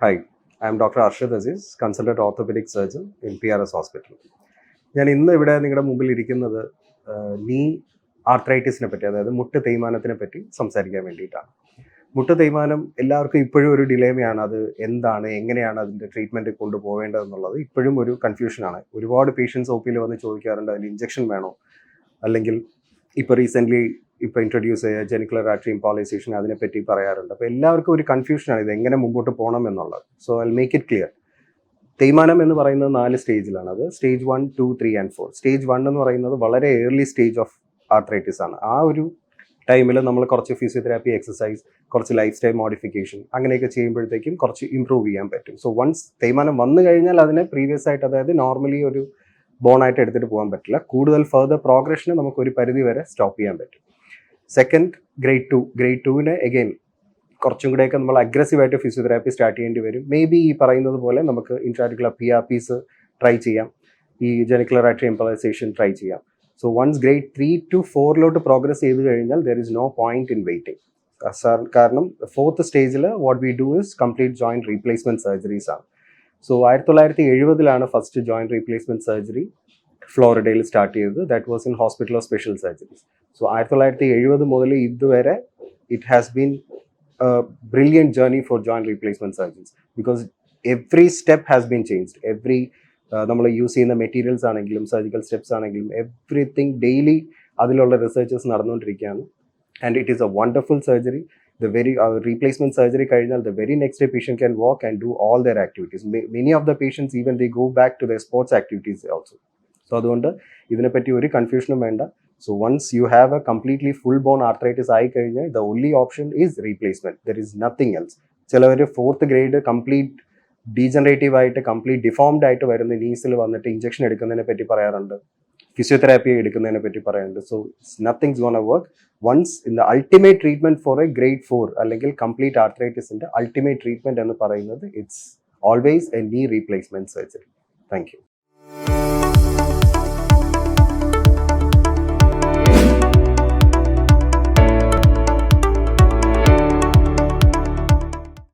I am doctor Arshad Aziz consultant orthopedic surgeon M P R S hospital ഞാൻ ഇന്ന് ഇവിടെ നിങ്ങളുടെ മുമ്പിൽ ഇരിക്കുന്നത് നീ ആർത്രൈറ്റിസിനെ പറ്റി അതായത് മുട്ട് തേയ്മാനത്തിനെ പറ്റി സംസാരിക്കാൻ വേണ്ടിയിട്ടാണ്. മുട്ട് തേയ്മാനം എല്ലാവർക്കും ഇപ്പോഴും ഒരു ഡിലേമയാണ് അത് എന്താണ് എങ്ങനെയാണ് അതിന്റെ ട്രീറ്റ്മെന്റ് കൊണ്ടുപോകേണ്ടതെന്നുള്ളത് ഇപ്പോഴും ഒരു കൺഫ്യൂഷനാണ് ഒരുപാട് പേഷ്യൻസ് ഒ പിയിൽ വന്ന് ചോദിക്കാറുണ്ട് അതിൽ ഇഞ്ചക്ഷൻ വേണോ? അല്ലെങ്കിൽ ഇപ്പോൾ റീസെന്റ്ലി ഇപ്പോൾ ഇൻട്രൊഡ്യൂസ് ചെയ്യുക ജെനിക്കുലർ ആർട്ടറി ഇംപോളൈസേഷൻ അതിനെപ്പറ്റി പറയാറുണ്ട്. അപ്പോൾ എല്ലാവർക്കും ഒരു കൺഫ്യൂഷനാണ് ഇത് എങ്ങനെ മുമ്പോട്ട് പോകണം എന്നുള്ളത്. So I make it clear തേയ്മാനം എന്ന് പറയുന്നത് നാല് സ്റ്റേജിലാണ് അത് stage one two three and four stage one എന്ന് പറയുന്നത് വളരെ ഏർലി സ്റ്റേജ് ഓഫ് ആർത്രൈറ്റിസ് ആണ്. ആ ഒരു ടൈമിൽ നമ്മൾ കുറച്ച് ഫിസിയോതെറാപ്പി എക്സസൈസ് കുറച്ച് ലൈഫ് സ്റ്റൈൽ മോഡിഫിക്കേഷൻ അങ്ങനെയൊക്കെ ചെയ്യുമ്പോഴത്തേക്കും കുറച്ച് ഇമ്പ്രൂവ് ചെയ്യാൻ പറ്റും. സോ വൺസ് തേയ്മാനം വന്നു കഴിഞ്ഞാൽ അതിനെ പ്രീവിയസ് ആയിട്ട് അതായത് നോർമലി ഒരു ബോണായിട്ട് എടുത്തിട്ട് പോകാൻ പറ്റില്ല. കൂടുതൽ ഫർദർ പ്രോഗ്രഷന് നമുക്ക് ഒരു പരിധി വരെ സ്റ്റോപ്പ് ചെയ്യാൻ പറ്റും. സെക്കൻഡ് ഗ്രേഡ് ടു ഗ്രേഡ് ടുവിന് എഗെയിൻ കുറച്ചും കൂടെയൊക്കെ നമ്മൾ അഗ്രസീവായിട്ട് ഫിസിയോതെറാപ്പി സ്റ്റാർട്ട് ചെയ്യേണ്ടി വരും. മേ ബി ഈ പറയുന്നത് പോലെ നമുക്ക് intraarticular P R Ps try ചെയ്യാം. ഈ ജെനിക്കുലർ ആയിട്ട് എംപ്ലൈസേഷൻ ട്രൈ ചെയ്യാം. So once grade three two ഫോറിലോട്ട് progress ചെയ്ത് കഴിഞ്ഞാൽ there is no point in waiting കാരണം ഫോർത്ത് സ്റ്റേജിൽ what we do is complete joint replacement surgeries ആണ്. സോ ആയിരത്തി തൊള്ളായിരത്തി എഴുപതിലാണ് ഫസ്റ്റ് ജോയിന്റ് റീപ്ലേസ്മെന്റ് സർജറി ഫ്ലോറിഡയിൽ സ്റ്റാർട്ട് ചെയ്തത്. That was in hospital of special surgeries so ആയിരത്തി തൊള്ളായിരത്തി എഴുപത് മുതൽ ഇതുവരെ it has been brilliant journey for joint replacement surgeons because every step has been changed every നമ്മൾ യൂസ് ചെയ്യുന്ന മെറ്റീരിയൽസ് ആണെങ്കിലും സർജിക്കൽ സ്റ്റെപ്സ് ആണെങ്കിലും എവ്രിതിങ് ഡെയിലി അതിലുള്ള റിസർച്ചസ് നടന്നുകൊണ്ടിരിക്കുകയാണ് and it is a wonderful surgery the very uh, replacement surgery കഴിഞ്ഞാൽ the very next day patient can walk and do all their activities Ma- many of the patients even they go back to their sports activities also so അതുകൊണ്ട് ഇതിനെപ്പറ്റി ഒരു കൺഫ്യൂഷനും വേണ്ട So once you have a completely full bone arthritis ആയി കഴിഞ്ഞാൽ the only option is replacement there is nothing else ചിലവർ fourth grade complete degenerative ആയിട്ട് complete deformed ആയിട്ട് വരുന്ന നീസിൽ വന്നിട്ട് ഇഞ്ചക്ഷൻ എടുക്കുന്നതിനെ പറ്റി പറയാറുണ്ട്. ഫിസിയോതെറാപ്പി എടുക്കുന്നതിനെ പറ്റി പറയുന്നുണ്ട് so nothing's gonna work once in the ultimate treatment for a grade four അല്ലെങ്കിൽ കംപ്ലീറ്റ് ആർത്രൈറ്റിസിന്റെ അൾട്ടിമേറ്റ് ട്രീറ്റ്മെന്റ് എന്ന് പറയുന്നത് it's always a knee replacement surgery thank you